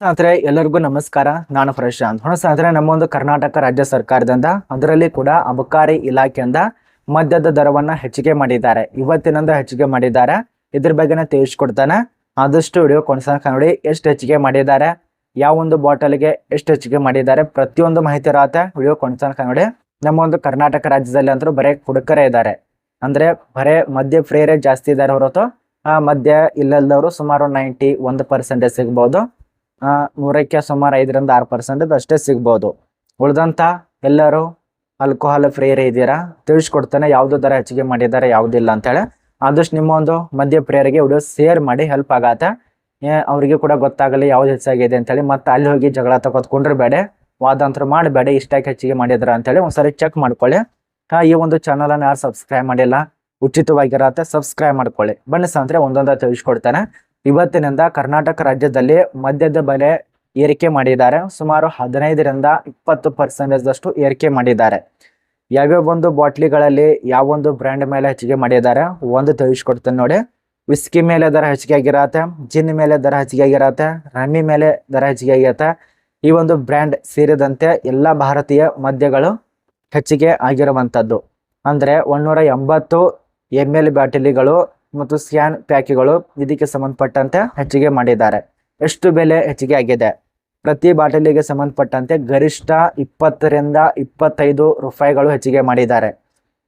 ಸ್ನೇಹಿತರೆ, ಎಲ್ಲರಿಗೂ ನಮಸ್ಕಾರ. ನಾನು ಪ್ರಶಾಂತ್ ಹೊಣ ಸ್ನೇಹಿತರೆ, ನಮ್ಮ ಒಂದು ಕರ್ನಾಟಕ ರಾಜ್ಯ ಸರ್ಕಾರದಿಂದ ಅದರಲ್ಲಿ ಕೂಡ ಅಬಕಾರಿ ಇಲಾಖೆಯಿಂದ ಮದ್ಯದ ದರವನ್ನ ಹೆಚ್ಚಿಗೆ ಮಾಡಿದ್ದಾರೆ. ಇವತ್ತಿನಿಂದ ಹೆಚ್ಚಿಗೆ ಮಾಡಿದ್ದಾರೆ. ಇದ್ರ ಬಗ್ಗೆನ ತಿಳಿಸ್ಕೊಡ್ತಾನೆ. ಆದಷ್ಟು ವಿಡಿಯೋ ಕೊನಸಾಕ ನೋಡಿ ಎಷ್ಟು ಹೆಚ್ಚಿಗೆ ಮಾಡಿದ್ದಾರೆ. ಯಾವ ಒಂದು ಬಾಟಲ್ಗೆ ಎಷ್ಟು ಹೆಚ್ಚಿಗೆ ಮಾಡಿದ್ದಾರೆ. ಪ್ರತಿಯೊಂದು ಮಾಹಿತಿ ಇರತ್ತೆ. ವಿಡಿಯೋ ಕೊನಸಾಕ ನೋಡಿ. ನಮ್ಮ ಒಂದು ಕರ್ನಾಟಕ ರಾಜ್ಯದಲ್ಲಿ ಅಂತೂ ಬರೇ ಕುಡುಕರೇ ಇದ್ದಾರೆ. ಅಂದ್ರೆ ಬರೇ ಮದ್ಯ ಫ್ರೇರೇ ಜಾಸ್ತಿ ಇದ್ದಾರೆ ಹೊರತು, ಆ ಮದ್ಯ ಇಲ್ಲದವರು ಸುಮಾರು ನೈಂಟಿ ಒಂದು ಪರ್ಸೆಂಟೇಜ್ ಸಿಗ್ಬೋದು. ನೂರಕ್ಕೆ ಸುಮಾರು ಐದರಿಂದ ಆರು ಪರ್ಸೆಂಟ್ ಅಷ್ಟೇ ಸಿಗ್ಬೋದು. ಉಳಿದಂಥ ಎಲ್ಲರೂ ಆಲ್ಕೋಹಾಲ್ ಪ್ರಿಯರೇ ಇದ್ದೀರಾ? ತಿಳಿಸ್ಕೊಡ್ತಾನೆ ಯಾವ್ದು ದರ ಹೆಚ್ಚಿಗೆ ಮಾಡಿದ್ದಾರೆ ಯಾವುದಿಲ್ಲ ಅಂತೇಳಿ. ಆದಷ್ಟು ನಿಮ್ಮ ಒಂದು ಮಧ್ಯ ಪ್ರಿಯರಿಗೆ ವಿಡಿಯೋ ಶೇರ್ ಮಾಡಿ ಹೆಲ್ಪ್ ಆಗತ್ತೆ. ಅವ್ರಿಗೆ ಕೂಡ ಗೊತ್ತಾಗಲಿ ಯಾವ್ದು ಹೆಚ್ಚಾಗಿದೆ ಅಂತೇಳಿ. ಮತ್ತೆ ಅಲ್ಲಿ ಹೋಗಿ ಜಗಳ ತಗೋತ್ಕೊಂಡ್ರೆ ಬೇಡ ವಾದಂತರ ಮಾಡಬೇಡ ಇಷ್ಟಾಗಿ ಹೆಚ್ಚಿಗೆ ಮಾಡಿದ್ರ ಅಂತೇಳಿ ಒಂದ್ಸರಿ ಚೆಕ್ ಮಾಡ್ಕೊಳ್ಳಿ. ಹಾ ಈ ಒಂದು ಚಾನಲ್ ಅನ್ನು ಯಾರು ಸಬ್ಸ್ಕ್ರೈಬ್ ಮಾಡಿಲ್ಲ, ಉಚಿತವಾಗಿರತ್ತೆ ಸಬ್ಸ್ಕ್ರೈಬ್ ಮಾಡ್ಕೊಳ್ಳಿ. ಬನ್ನಿ ಸಂತ್ರೆ ಒಂದೊಂದ ತಿಳಿಸ್ಕೊಡ್ತಾನೆ. ಇವತ್ತಿನಿಂದ ಕರ್ನಾಟಕ ರಾಜ್ಯದಲ್ಲಿ ಮದ್ಯದ ಬೆಲೆ ಏರಿಕೆ ಮಾಡಿದ್ದಾರೆ. ಸುಮಾರು ಹದಿನೈದರಿಂದ ಇಪ್ಪತ್ತು ಪರ್ಸೆಂಟೇಜ್ ಏರಿಕೆ ಮಾಡಿದ್ದಾರೆ. ಯಾವ್ಯಾವ ಒಂದು ಬಾಟ್ಲಿಗಳಲ್ಲಿ ಯಾವ ಒಂದು ಬ್ರ್ಯಾಂಡ್ ಮೇಲೆ ಹೆಚ್ಚಿಗೆ ಮಾಡಿದ್ದಾರೆ ಒಂದು ತಿಳಿಸ್ಕೊಡ್ತೇನೆ ನೋಡಿ. ವಿಸ್ಕಿ ಮೇಲೆ ದರ ಹೆಚ್ಚಿಗೆ ಆಗಿರತ್ತೆ, ಜಿನ್ ಮೇಲೆ ದರ ಹೆಚ್ಚಿಗೆ ಆಗಿರತ್ತೆ ರಮ್ಮಿ ಮೇಲೆ ದರ ಹೆಚ್ಚಿಗೆ ಆಗಿರತ್ತೆ. ಈ ಒಂದು ಬ್ರ್ಯಾಂಡ್ ಸೇರಿದಂತೆ ಎಲ್ಲ ಭಾರತೀಯ ಮದ್ಯಗಳು ಹೆಚ್ಚಿಗೆ ಆಗಿರುವಂಥದ್ದು. ಅಂದರೆ ಒಂದೂರ ಎಂಬತ್ತು ಎಂ ಎಲ್ ಬಾಟಲಿಗಳು ಮತ್ತು ಸ್ಕ್ಯಾನ್ ಪ್ಯಾಕಿಗಳು ಇದಕ್ಕೆ ಸಂಬಂಧಪಟ್ಟಂತೆ ಹೆಚ್ಚಿಗೆ ಮಾಡಿದ್ದಾರೆ. ಎಷ್ಟು ಬೆಲೆ ಹೆಚ್ಚಿಗೆ ಆಗಿದೆ? ಪ್ರತಿ ಬಾಟಲಿಗೆ ಸಂಬಂಧಪಟ್ಟಂತೆ ಗರಿಷ್ಠ ಇಪ್ಪತ್ತರಿಂದ ಇಪ್ಪತ್ತೈದು ರೂಪಾಯಿಗಳು ಹೆಚ್ಚಿಗೆ ಮಾಡಿದ್ದಾರೆ.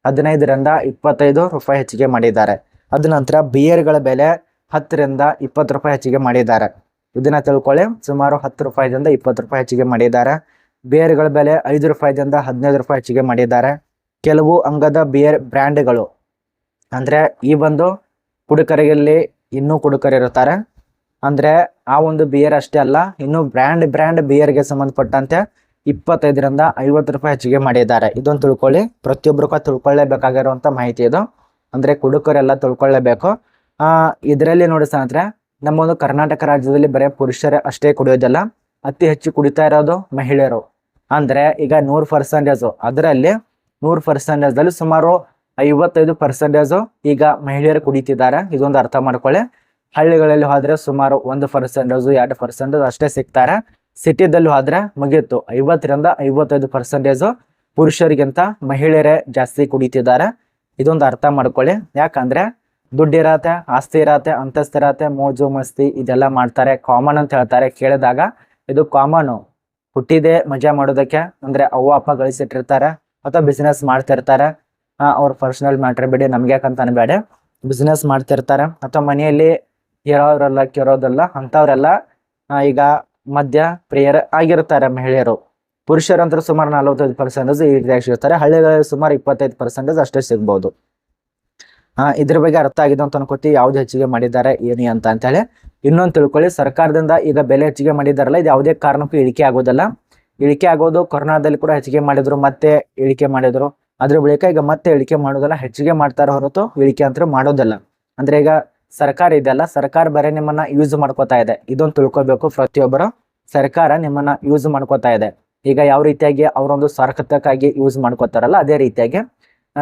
ಹದಿನೈದರಿಂದ ಇಪ್ಪತ್ತೈದು ರೂಪಾಯಿ ಹೆಚ್ಚಿಗೆ ಮಾಡಿದ್ದಾರೆ. ಅದ ನಂತರ ಬಿಯರ್ಗಳ ಬೆಲೆ ಹತ್ತರಿಂದ ಇಪ್ಪತ್ತು ರೂಪಾಯಿ ಹೆಚ್ಚಿಗೆ ಮಾಡಿದ್ದಾರೆ. ಇದನ್ನ ತಿಳ್ಕೊಳ್ಳಿ. ಸುಮಾರು ಹತ್ತು ರೂಪಾಯಿದಿಂದ ಇಪ್ಪತ್ತು ರೂಪಾಯಿ ಹೆಚ್ಚಿಗೆ ಮಾಡಿದ್ದಾರೆ. ಬಿಯರ್ಗಳ ಬೆಲೆ ಐದು ರೂಪಾಯಿದಿಂದ ಹದಿನೈದು ರೂಪಾಯಿ ಹೆಚ್ಚಿಗೆ ಮಾಡಿದ್ದಾರೆ. ಕೆಲವು ಅಂಗದ ಬಿಯರ್ ಬ್ರ್ಯಾಂಡ್ಗಳು. ಅಂದರೆ ಈ ಒಂದು ಕುಡುಕರಿಯಲ್ಲಿ ಇನ್ನೂ ಕುಡುಕರಿರುತ್ತಾರೆ ಅಂದ್ರೆ ಆ ಒಂದು ಬಿಯರ್ ಅಷ್ಟೇ ಅಲ್ಲ, ಇನ್ನು ಬ್ರ್ಯಾಂಡ್ ಬ್ರ್ಯಾಂಡ್ ಬಿಯರ್ಗೆ ಸಂಬಂಧಪಟ್ಟಂತೆ ಇಪ್ಪತ್ತೈದರಿಂದ ಐವತ್ತು ರೂಪಾಯಿ ಹೆಚ್ಚಿಗೆ ಮಾಡಿದ್ದಾರೆ. ಇದೊಂದು ತಿಳ್ಕೊಳ್ಳಿ ಪ್ರತಿಯೊಬ್ಬರು ಕೂಡ ತಿಳ್ಕೊಳ್ಳೇಬೇಕಾಗಿರುವಂತ ಮಾಹಿತಿ ಇದು. ಅಂದ್ರೆ ಕುಡುಕರೆಲ್ಲ ತಿಳ್ಕೊಳ್ಳೇಬೇಕು. ಆ, ಇದರಲ್ಲಿ ನೋಡಿ ಸ್ನೇಹಿತರೆ, ನಮ್ಮ ಒಂದು ಕರ್ನಾಟಕ ರಾಜ್ಯದಲ್ಲಿ ಬರೀ ಪುರುಷರೇ ಅಷ್ಟೇ ಕುಡಿಯೋದಿಲ್ಲ, ಅತಿ ಹೆಚ್ಚು ಕುಡಿತಾ ಇರೋದು ಮಹಿಳೆಯರು. ಅಂದ್ರೆ ಈಗ ನೂರು ಪರ್ಸೆಂಟೇಜು ಅದರಲ್ಲಿ ನೂರು ಪರ್ಸೆಂಟೇಜ್ ಅಲ್ಲಿ ಸುಮಾರು ಐವತ್ತೈದು ಪರ್ಸೆಂಟೇಜು ಈಗ ಮಹಿಳೆಯರು ಕುಡಿತಿದ್ದಾರೆ. ಇದೊಂದು ಅರ್ಥ ಮಾಡ್ಕೊಳ್ಳಿ. ಹಳ್ಳಿಗಳಲ್ಲಿ ಹೋದ್ರೆ ಸುಮಾರು ಒಂದು ಪರ್ಸೆಂಟೇಜು ಎರಡು ಪರ್ಸೆಂಟೇಜ್ ಅಷ್ಟೇ ಸಿಗ್ತಾರೆ. ಸಿಟಿದಲ್ಲಿ ಹೋದ್ರೆ ಮುಗಿಯಿತು ಐವತ್ತರಿಂದ ಐವತ್ತೈದು ಪರ್ಸೆಂಟೇಜು ಪುರುಷರಿಗಿಂತ ಮಹಿಳೆಯರೇ ಜಾಸ್ತಿ ಕುಡಿತಿದ್ದಾರೆ. ಇದೊಂದು ಅರ್ಥ ಮಾಡ್ಕೊಳ್ಳಿ. ಯಾಕಂದ್ರೆ ದುಡ್ಡಿರತ್ತೆ ಆಸ್ತಿ ಇರತ್ತೆ ಅಂತಸ್ತಿರತ್ತೆ ಮೋಜು, ಮಸ್ತಿ ಇದೆಲ್ಲ ಮಾಡ್ತಾರೆ. ಕಾಮನ್ ಅಂತ ಹೇಳ್ತಾರೆ. ಕೇಳಿದಾಗ ಇದು ಕಾಮನ್ ಹುಟ್ಟಿದೆ ಮಜಾ ಮಾಡೋದಕ್ಕೆ. ಅಂದ್ರೆ ಅವ್ವ, ಅಪ್ಪ ಗಳಿಸಿಟ್ಟಿರ್ತಾರೆ ಅಥವಾ ಬಿಸ್ನೆಸ್ ಮಾಡ್ತಿರ್ತಾರೆ. ಅವ್ರ ಪರ್ಸನಲ್ ಮ್ಯಾಟ್ರ್ ಬಿಡಿ, ನಮ್ಗೆ ಯಾಕಂತಾನೆ ಬೇಡ. ಬಿಸ್ನೆಸ್ ಮಾಡ್ತಿರ್ತಾರೆ. ಅಥವಾ ಮನೆಯಲ್ಲಿ ಇರೋರೆಲ್ಲ ಕೆರೋದಲ್ಲ, ಅಂಥವ್ರೆಲ್ಲ ಈಗ ಮದ್ಯ ಪ್ರಿಯರ್ ಆಗಿರ್ತಾರೆ ಮಹಿಳೆಯರು. ಪುರುಷರಂತೂ ಸುಮಾರು ನಲವತ್ತೈದು ಪರ್ಸೆಂಟೇಜ್ ಈ ರೀತಿಯಾಗಿ ಸಿಗ್ತಾರೆ. ಹಳ್ಳಿಗಳಲ್ಲಿ ಸುಮಾರು ಇಪ್ಪತ್ತೈದು ಪರ್ಸೆಂಟೇಜ್ ಅಷ್ಟೇ ಸಿಗ್ಬೋದು. ಇದ್ರ ಬಗ್ಗೆ ಅರ್ಥ ಆಗಿದೆ ಅಂತ ಅನ್ಕೋತಿ ಯಾವ್ದು ಹೆಚ್ಚಿಗೆ ಮಾಡಿದ್ದಾರೆ, ಏನಿ ಅಂತ ಅಂತೇಳಿ. ಇನ್ನೊಂದು ತಿಳ್ಕೊಳ್ಳಿ, ಸರ್ಕಾರದಿಂದ ಈಗ ಬೆಲೆ ಹೆಚ್ಚಿಗೆ ಮಾಡಿದಾರಲ್ಲ ಇದು ಯಾವುದೇ ಕಾರಣಕ್ಕೂ ಇಳಿಕೆ ಆಗೋದಲ್ಲ. ಇಳಿಕೆ ಆಗೋದು ಕೊರೋನಾದಲ್ಲಿ ಕೂಡ ಹೆಚ್ಚಿಗೆ ಮಾಡಿದ್ರು, ಮತ್ತೆ ಇಳಿಕೆ ಮಾಡಿದ್ರು. ಅದ್ರ ಬಳಿಕ ಈಗ ಮತ್ತೆ ಇಳಿಕೆ ಮಾಡೋದಲ್ಲ, ಹೆಚ್ಚಿಗೆ ಮಾಡ್ತಾರೆ ಹೊರತು ಇಳಿಕೆ ಅಂತ ಮಾಡೋದಲ್ಲ. ಅಂದ್ರೆ ಈಗ ಸರ್ಕಾರ ಇದೆಯಲ್ಲ ಸರ್ಕಾರ ಬರೀ ನಿಮ್ಮನ್ನ ಯೂಸ್ ಮಾಡ್ಕೋತಾ ಇದೆ. ಇದೊಂದು ತಿಳ್ಕೊಬೇಕು ಪ್ರತಿಯೊಬ್ಬರು. ಸರ್ಕಾರ ನಿಮ್ಮನ್ನ ಯೂಸ್ ಮಾಡ್ಕೋತಾ ಇದೆ. ಈಗ ಯಾವ ರೀತಿಯಾಗಿ ಅವರೊಂದು ಸ್ವಾರ್ಥಕ್ಕಾಗಿ ಯೂಸ್ ಮಾಡ್ಕೋತಾರಲ್ಲ, ಅದೇ ರೀತಿಯಾಗಿ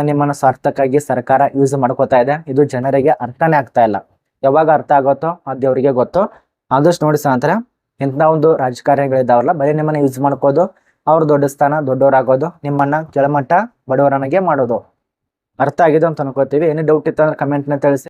ನಿಮ್ಮನ್ನ ಸ್ವಾರ್ಥಕ್ಕಾಗಿ ಸರ್ಕಾರ ಯೂಸ್ ಮಾಡ್ಕೋತಾ ಇದೆ. ಇದು ಜನರಿಗೆ ಅರ್ಥನೇ ಆಗ್ತಾ ಇಲ್ಲ. ಯಾವಾಗ ಅರ್ಥ ಆಗುತ್ತೋ ಅದು ದೇವರಿಗೆ ಗೊತ್ತು. ಆದಷ್ಟು ನೋಡಿ ಸ್ನೇಹಿತರೆ, ಇಂಥ ಒಂದು ರಾಜಕಾರಣಿಗಳಿದ್ದಾವಲ್ಲ, ಬರೀ ನಿಮ್ಮನ್ನ ಯೂಸ್ ಮಾಡ್ಕೋದು ಅವ್ರು ದೊಡ್ಡ ಸ್ಥಾನ ದೊಡ್ಡವರಾಗೋದು, ನಿಮ್ಮನ್ನ ಕೆಳಮಟ್ಟ ಬಡವರನಿಗೆ ಮಾಡೋದು. ಅರ್ಥ ಆಗಿದೆ ಅಂತ ಅನ್ಕೋತೀವಿ. ಏನೇ ಡೌಟ್ ಇತ್ತು ಅಂದ್ರೆ ಕಮೆಂಟ್ನ ತಿಳಿಸಿ.